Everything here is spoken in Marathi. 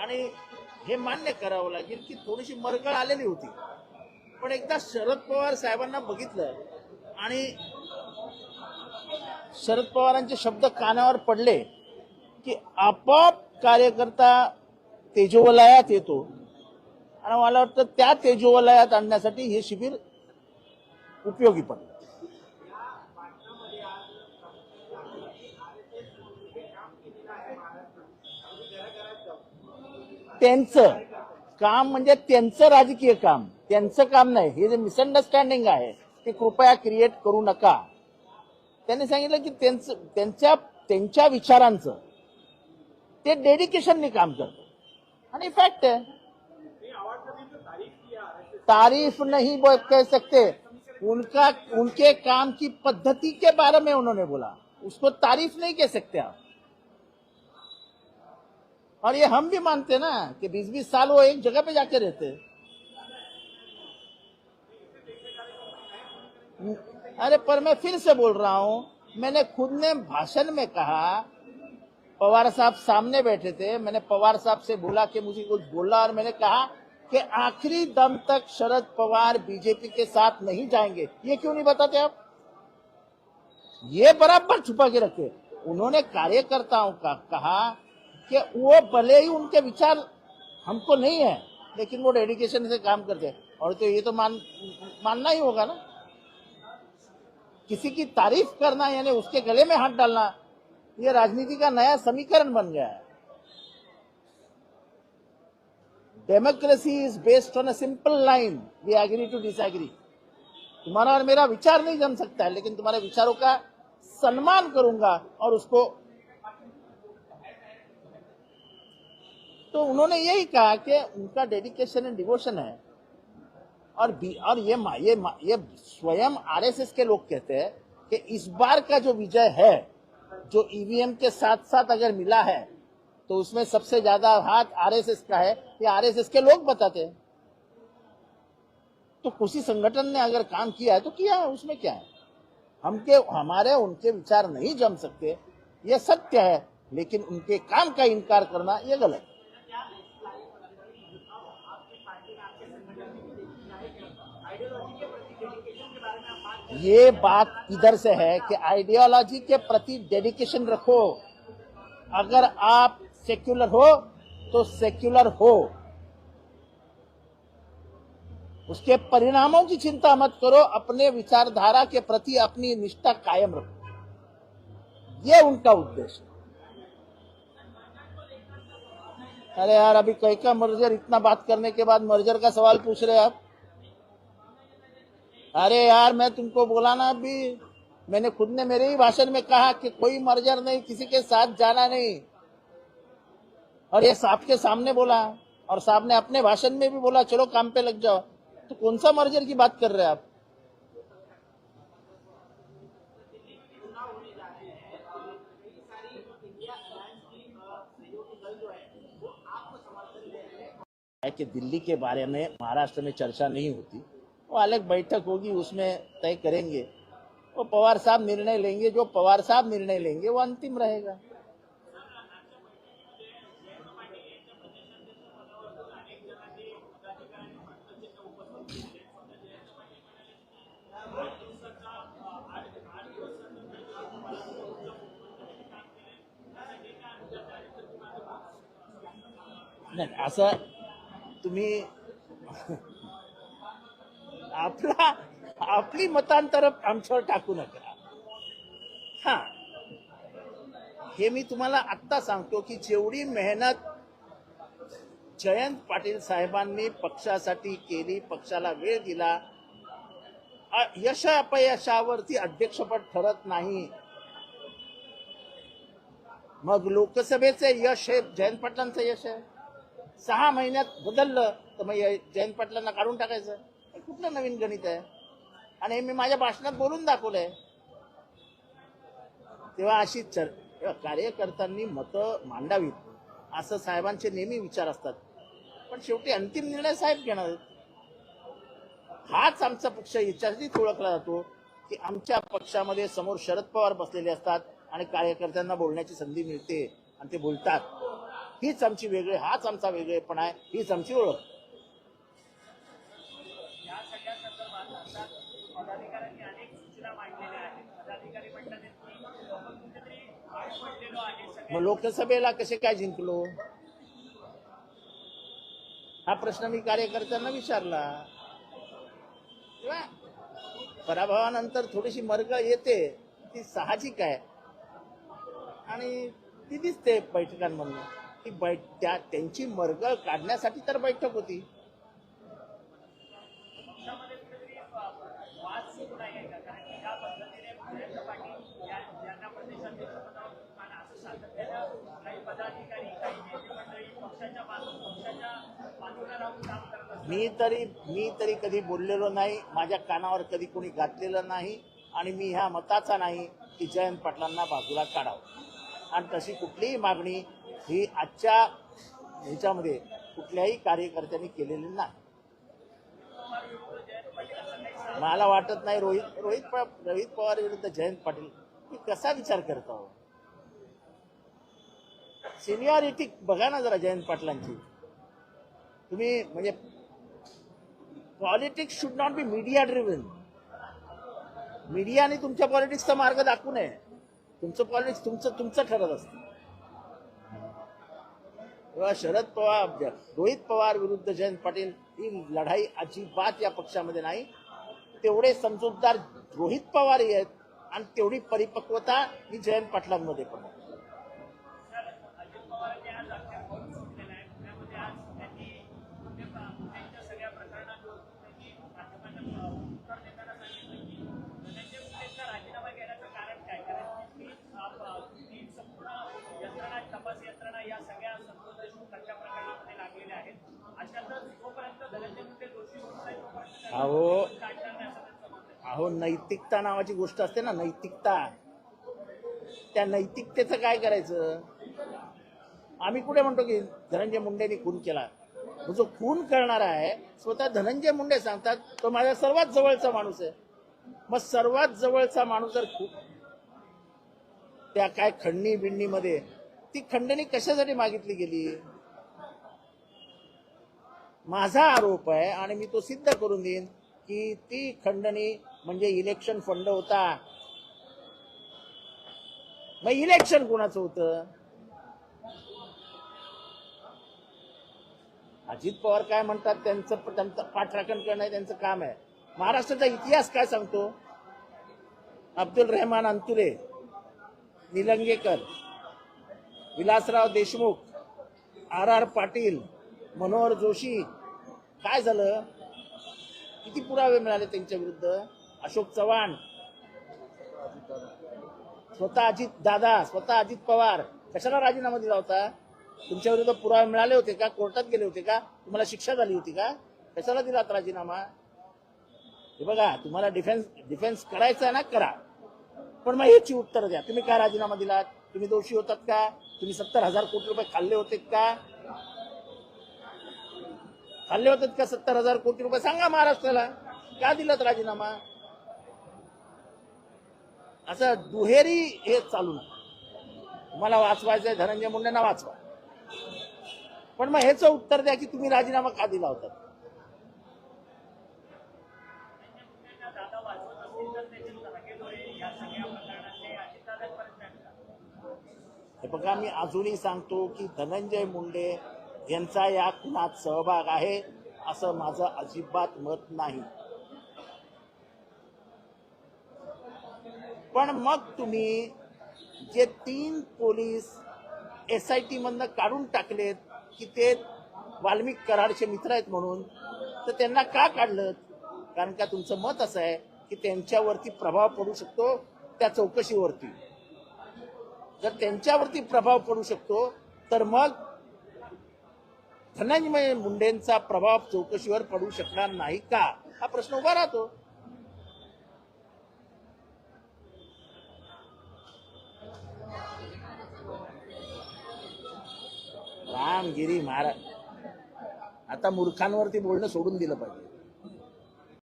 आणि हे मान्य करावं लागेल की थोडीशी मरगळ आलेली होती. पण एकदा शरद पवार साहेबांना बघितलं आणि शरद पवारांचे शब्द कानावर पडले की आपोआप कार्यकर्ता तेजोवलयात येतो. आणि मला वाटतं त्या तेजोवलयात आणण्यासाठी हे शिबिर उपयोगी पडलं. त्यांचं काम म्हणजे त्यांचं राजकीय काम. त्यांचं काम नाही. हे जे मिसअंडरस्टँडिंग आहे ते कृपया क्रिएट करू नका. त्यांनी सांगितलं की त्यांचं त्यांच्या त्यांच्या विचारांचं. ते डेडिकेशनने काम करतात. आणि फॅक्ट आहे. तारीफ नहीं कह सकते. उनका उनके काम की पद्धति के बारे में उन्होंने बोला. उसको तारीफ नहीं कह सकते आप. और ये हम भी मानते ना कि बीस बीस साल वो एक जगह पे जाके रहते अरे, पर मैं फिर से बोल रहा हूँ, मैंने खुद ने भाषण में कहा, पवार साहब सामने बैठे थे, मैंने पवार साहब से बोला कि मुझे कुछ बोला और मैंने कहा कि आखिरी दम तक शरद पवार बीजेपी के साथ नहीं जाएँगे। ये क्यों नहीं बताते आप? ये बराबर छुपा के रखे। उन्होंने कार्यकर्ताओं का कहा कि वो भले ही उनके विचार हमको नहीं है, लेकिन वो डेडिकेशन से काम करते हैं। और तो ये तो मान, मानना ही होगा ना। किसी की तारीफ़ करना, यानी उसके गले में हाथ डालना, ये राजनीति का नया समीकरण बन गया है। Democracy is based on a simple line we agree to disagree तुम्हारा और मेरा विचार नहीं जम सकता है, लेकिन तुम्हारे विचारों का सम्मान करूँगा और उसको तो उन्होंने यही कहा कि उनका डेडिकेशन एंड डिवोशन है। और बी, और ये मा- ये मा- ये स्वयं आरएसएस के लोग कहते हैं कि इस बार का जो विजय है जो ईवीएम के साथ साथ अगर मिला है तो उसमें सबसे ज़्यादा हाथ आरएसएस का है। ये आरएसएस के लोग बताते हैं। तो किसी संगठन ने अगर काम किया है तो किया है उसमें क्या है? हमके हमारे उनके विचार नहीं जम सकते। ये सत्य है लेकिन उनके काम का इनकार करना ये गलत है। ये बात इधर से है कि आइडियोलॉजी के प्रति डेडिकेशन रखो। अगर आप सेक्युलर हो तो सेक्युलर हो। उसके परिणामों की चिंता मत करो, अपने विचारधारा के प्रति अपनी निष्ठा कायम रखो। ये उनका उद्देश्य। अरे यार, अभी कई का मर्जर इतना बात करने के बाद मर्जर का सवाल पूछ रहे आप। अरे यार, मैं तुमको बोला ना अभी। मैंने खुद ने मेरे ही भाषण में कहा कि कोई मर्जर नहीं, किसी के साथ जाना नहीं। और ये साहब के सामने बोला, और साहब ने अपने भाषण में भी बोला, चलो काम पे लग जाओ। तो कौन सा मर्जर की बात कर रहे हैं आप? है कि दिल्ली के बारे में महाराष्ट्र में चर्चा नहीं होती। वो अलग बैठक होगी, उसमें तय करेंगे। वो पवार साहब निर्णय लेंगे, जो पवार साहब निर्णय लेंगे, वो अंतिम रहेगा। नाही असं तुम्ही आपला आपली मतांतर आमच्यावर टाकू नका. हा. हे मी तुम्हाला आत्ता सांगतो की जेवढी मेहनत जयंत पाटील साहेबांनी पक्षासाठी केली पक्षाला वेळ दिला यश अपयशावरती अध्यक्षपद ठरत नाही. मग लोकसभेचे यश हे जयंत पाटलांचं यश आहे. सहा महिन्यात बदललं तर मग जयंत पाटलांना काढून टाकायचं. कुठलं नवीन गणित आहे? आणि हे मी माझ्या भाषणात बोलून दाखवलंय. तेव्हा अशी चर तेव्हा कार्यकर्त्यांनी मतं मांडावीत असं साहेबांचे नेहमी विचार असतात. पण शेवटी अंतिम निर्णय साहेब घेणार आहेत. हाच आमचा पक्ष याच्यासाठीच ओळखला जातो की आमच्या पक्षामध्ये समोर शरद पवार बसलेले असतात आणि कार्यकर्त्यांना बोलण्याची संधी मिळते आणि ते बोलतात. हीच आमची वेगळी हाच आमचा वेगळेपणा आहे हीच आमची ओळख या सगळ्या संदर्भात आता पदाधिकाऱ्यांनी अनेक सूचना मांडलेल्या आहेत. पदाधिकारी म्हणतात की आपण कुठेतरी आळी पडलेलो आहे. मग लोकसभेला कसे काय जिंकलो? हा प्रश्न मी कार्यकर्त्यांना विचारला. पराभवानंतर थोडीशी मर्ग येते ती साहजिक आहे. आणि ती दिसते बैठकांमधून ती बैठ त्या त्यांची मर्ग काढण्यासाठी तर बैठक होती पक्षामध्ये कुठेतरी अ, वाद सुरू नाही आहे का कारण की ज्या पद्धतीने जयंत पाटील या यांना प्रदेशाध्यक्ष पदावर आणि असं सातत्यानं काही पदाधिकारी काही नेते मंडळी पक्षाच्या बाजू पक्षाच्या बाजूला राहून काम करत असतात मी तरी मी तरी कधी बोललेलो नाही माझ्या कानावर कधी कोणी घातलेलं नाही आणि मी ह्या मताचा नाही की जयंत पाटलांना बाजूला काढावं. आणि तशी कुठलीही मागणी ही आजच्या ह्याच्यामध्ये कुठल्याही कार्यकर्त्यांनी केलेली नाही. मला वाटत नाही रोहित रोहित रोहित पवार विरुद्ध जयंत पाटील. मी कसा विचार करतो सिनियॉरिटी बघा ना जरा जयंत पाटलांची. तुम्ही म्हणजे politics should not be media driven मीडियाने तुमच्या पॉलिटिक्सचा मार्ग दाखवू नये. तुमचं पॉलिटिक्स तुमचं तुमचं ठरत असतं. तेव्हा शरद पवार रोहित पवार विरुद्ध जयंत पाटील ही लढाई अजिबात या पक्षामध्ये नाही. तेवढे समजूतदार रोहित पवार आहेत आणि तेवढी परिपक्वता ही जयंत पाटलांमध्ये पण आहे. अजित पवारांनी आज अखेर सुटलेला आहे पुण्यामध्ये आज त्यांनी पुणे पुण्याच्या सगळ्या प्रकरणात त्यांनी माध्यमांना उत्तर देताना सांगितलं की धनंजय मुंडेंचा राजीनामा घेण्याचं कारण काय कारण की ती ती संपूर्ण यंत्रणा तपास यंत्रणा या सगळ्या संतोष देशमुख हत्या प्रकरणामध्ये लागलेल्या आहेत अशातच जोपर्यंत धनंजय मुंडे दोषी होत नाही तोपर्यंत त्यांना अहो अहो नैतिकता नावाची गोष्ट असते ना नैतिकता. त्या नैतिकतेचं काय करायचं? आम्ही कुठे म्हणतो की धनंजय मुंडेनी खून केला? जो खून करणारा आहे स्वतः धनंजय मुंडे सांगतात तो माझ्या सर्वात जवळचा माणूस आहे. मग सर्वात जवळचा माणूस जर खूप त्या काय खंडणी बिंडणीमध्ये ती खंडणी कशासाठी मागितली गेली? माझा आरोप आहे आणि मी तो सिद्ध करून देईन की ती खंडणी म्हणजे इलेक्शन फंड होता. मग इलेक्शन कोणाचं होतं? अजित पवार काय म्हणतात? त्यांचं त्यांचं पाठराखण करणं त्यांचं काम आहे. महाराष्ट्राचा इतिहास काय सांगतो? अब्दुल रहमान अंतुरे निलंगेकर विलासराव देशमुख आर आर पाटील मनोहर जोशी काय झालं? किती पुरावे मिळाले त्यांच्या विरुद्ध? अशोक चव्हाण स्वतः अजित दादा स्वतः अजित पवार कशाला राजीनामा दिला होता? तुमच्या विरुद्ध पुरावे मिळाले होते का? कोर्टात गेले होते का? तुम्हाला शिक्षा झाली होती का? कशाला दिलात राजीनामा? हे बघा तुम्हाला डिफेन्स डिफेन्स करायचा आहे ना करा. पण मग याची उत्तर द्या. तुम्ही काय राजीनामा दिलात? तुम्ही दोषी होतात का? तुम्ही सत्तर हजार कोटी रुपये खाल्ले होते का? खाल्ले होतात का सत्तर हजार कोटी रुपये? सांगा महाराष्ट्राला. का दिलात राजीनामा? असं दुहेरी हे चालू नका. मला वाचवायचंय धनंजय मुंडेंना वाचवा. पण मग ह्याचं उत्तर द्या की तुम्ही राजीनामा का दिला होता? हे बघा मी अजूनही सांगतो की धनंजय मुंडे यांचा या खुनात सहभाग आहे असं माझं अजिबात मत नाही. पण मग तुम्ही जे तीन पोलीस एस आय टी मधनं काढून टाकलेत की ते वाल्मिक कराडचे मित्र आहेत म्हणून तर त्यांना का काढलं कारण का तुमचं मत असं आहे की त्यांच्यावरती प्रभाव पडू शकतो त्या चौकशीवरती. जर त्यांच्यावरती प्रभाव पडू शकतो तर मग धनंजय मुंडेंचा प्रभाव चौकशीवर पडू शकणार नाही का? हा प्रश्न उभा राहतो. रामगिरी महाराज. आता मूर्खांवरती बोलणं सोडून दिलं पाहिजे.